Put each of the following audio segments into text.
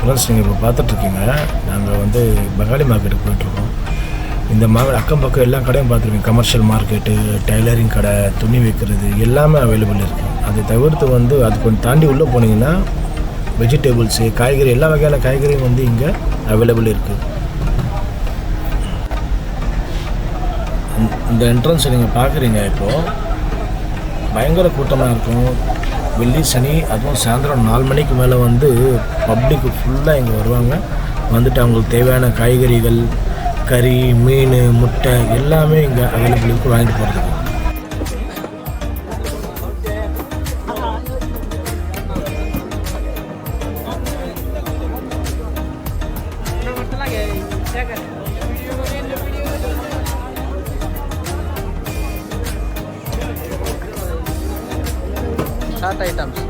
Friends நீங்கள் இப்போ பார்த்துட்ருக்கீங்க. நாங்கள் வந்து பங்காளி மார்க்கெட்டுக்கு போயிட்டுருக்கோம் இந்த மா அக்கம் பக்கம் எல்லா கடையும் பார்த்துருக்கீங்க. கமர்ஷியல் மார்க்கெட்டு டைலரிங் கடை துணி வைக்கிறது எல்லாமே அவைலபிள் இருக்குது அதை தவிர்த்து வந்து அது கொஞ்சம் தாண்டி உள்ளே போனீங்கன்னா வெஜிடபிள்ஸு காய்கறி எல்லா வகையான காய்கறியும் வந்து இங்கே அவைலபிள் இருக்குது இந்த என்ட்ரன்ஸை நீங்கள் பார்க்குறீங்க இப்போது பயங்கர கூட்டமாக இருக்கும். வெள்ளி சனி அதுவும் சாயந்தரம் நாலு மணிக்கு மேலே வந்து பப்ளிக்கு ஃபுல்லாக இங்கே வருவாங்க. வந்துட்டு அவங்களுக்கு தேவையான காய்கறிகள் கறி மீன் முட்டை எல்லாமே இங்கே அவைலபிள் இருக்கு வாங்கிட்டு போகிறதுக்கு ஷார்ட் ஐட்டம்ஸ்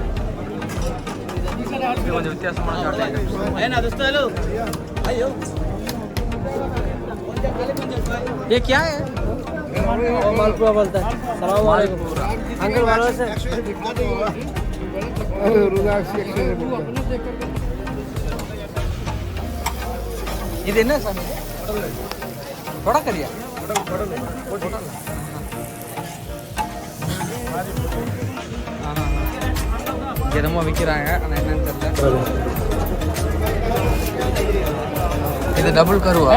இது கொஞ்சம் வித்தியாசமான ஷார்ட் ஐட்டம்ஸ் ये क्या है मालपुआ बोलता है सलाम वालेकुम अंकल वालों से இது என்ன சாமி கொடக்கறியா இங்க என்னமோ விற்கிறாங்க ஆனால் என்னன்னு தெரியல. இது டபுள் கருவா?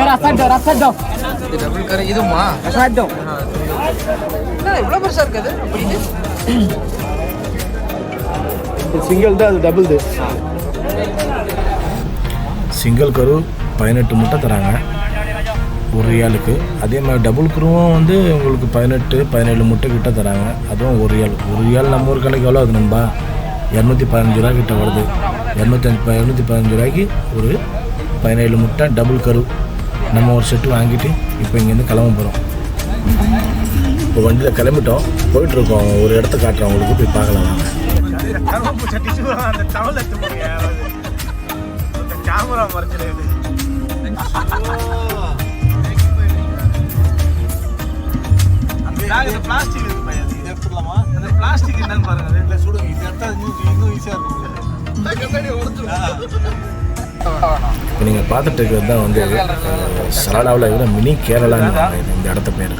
இது டபுள் கரு இதுமா இவ்வளோ பெருசாக இருக்குது அப்படின்னு சிங்கிள் தான் அது டபுள் சிங்கிள் கரு பதினெட்டு முட்டை தராங்க. ஒரு ஏழுக்கு அதே மாதிரி டபுள் குருவும் வந்து உங்களுக்கு பதினெட்டு பதினேழு முட்டை கிட்ட தராங்க. அதுவும் ஒரு ரியால். ஒரு ரியால் நம்ம ஊர் கணக்கு எவ்வளோ அது நண்பா? இரநூத்தி பதினஞ்சு ரூபா கிட்ட வருது. இரநூத்தி இரநூத்தி பதினஞ்சு ரூபாய்க்கு ஒரு பதினேழு முட்டை டபுள் கரு. நம்ம ஒரு செட்டு வாங்கிட்டு இப்போ இங்கேருந்து கிளம்ப போகிறோம் இப்போ வண்டியில் கிளம்பிட்டோம். போயிட்டுருக்கோம் ஒரு இடத்த காட்டுறோம். உங்களுக்கு போய் பார்க்கலாம் கேமரா பிளாஸ்டிக் இருக்கு பையன். எடுத்துடலாமா அந்த பிளாஸ்டிக் என்னன்னு பாருங்க ரெண்டுல சுடுங்க இது எடுத்தா இன்னும் இன்னும் ஈஸியா இருக்கும். இப்போ நீங்கள் பார்த்துட்டு இருக்கிறது தான் வந்து சரளாவில் இருக்கிற மினி கேரளான்னு இந்த இடத்த பேர்.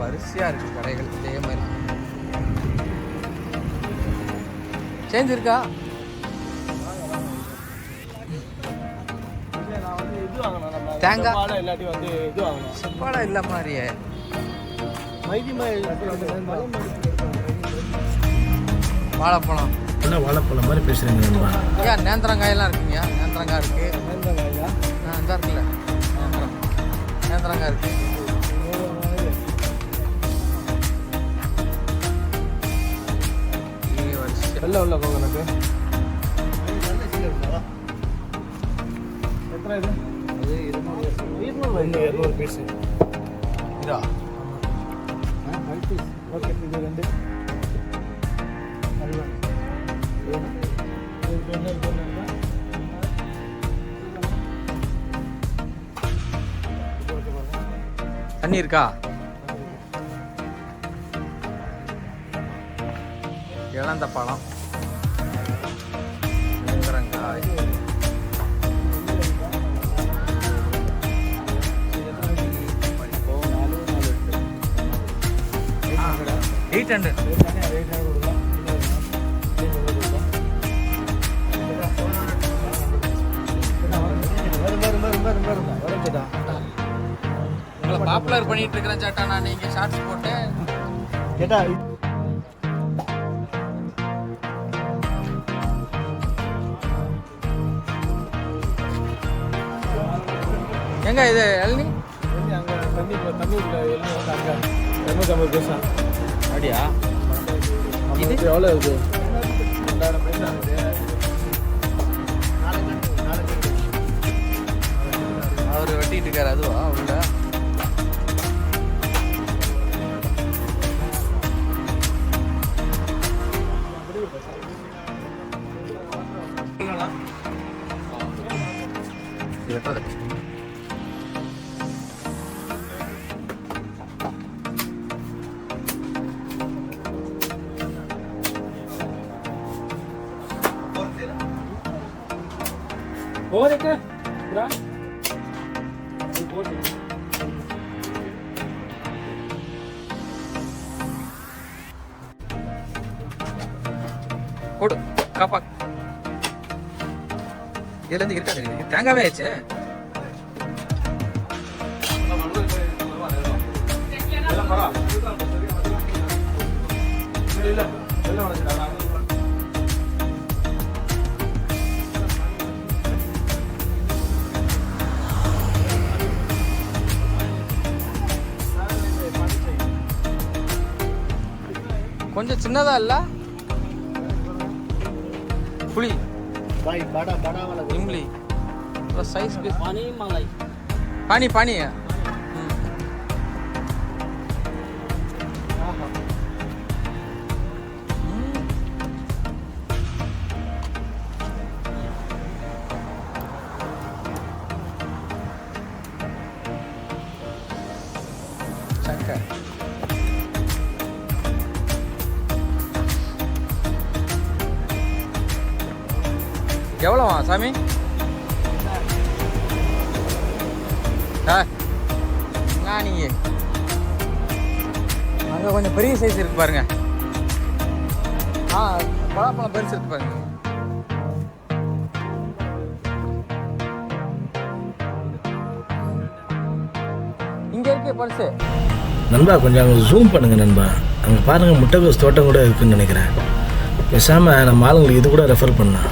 வரிசையாக இருக்குது கடைகள் இதே மாதிரி. சேஞ்ச் இருக்கா? தேங்காய். இல்லாட்டி வந்து இது வாங்கணும் செப்பாடா இல்லை மாதிரியே மைதி வாழைப்பழம் என்ன வாழைப்பழம் மாதிரி பேசுகிறீங்க நண்பா ஏன் நேந்திரங்காயெல்லாம் இருக்குங்கய்யா நேந்திரங்காய் இருக்கு ஆ இந்த இருக்குல்ல நேந்திரம் நேந்திரங்காய் இருக்கு வெள்ள உள்ள போங்க எனக்கு எத்தனை இது இருநூறு இருநூறு பீஸ் இதா? பீஸ் ஓகே ரெண்டு. பாருங்க. தண்ணி இருக்கா? இழந்த பழம் எயிட் ஹண்ட்ரட் உங்களை பாப்புலர் பண்ணிட்டு இருக்கிறேன் சேட்டா நான் நீங்க ஷார்ட்ஸ் போட்டு கேட்டா எங்க இது எண்ணி அங்க தண்ணி தண்ணி உள்ள எண்ணி வந்து அங்க இரநூத்தம்பது பைசா அப்படியா? இது? எவ்வளோ இருக்கு அவர் வெட்டிட்டு இருக்காரு அதுவா? உள்ள? ਹੋਰ ਇੱਕ ਭਰਾ கொடு காப்பா. இதுல இருந்து இருக்கா தேங்காவே ஆயிடுச்சு. இல்ல இல்ல. கொஞ்சம் சின்னதா இல்ல? புலி. பாய் படா படா வாला இம்லி. சைஸ் பானி மலை பானி பானி. எவ்வளோவா சாமி? ஆ. நான் நீங்க அங்கே கொஞ்சம் பெரிய சைஸ் இருக்கு பாருங்க. ஆ பலாப்பழம் பெருசு இருக்கு பாருங்க. இங்க இருக்கு பரிசு நண்பா கொஞ்சம் அங்கே ஜூம் பண்ணுங்க நண்பா. அங்கே பாருங்கள் முட்டைகோஸ் தோட்டம் கூட இருக்குன்னு நினைக்கிறேன். பேசாமல் நம்ம ஆளுங்களுக்கு இது கூட ரெஃபர் பண்ணலாம்.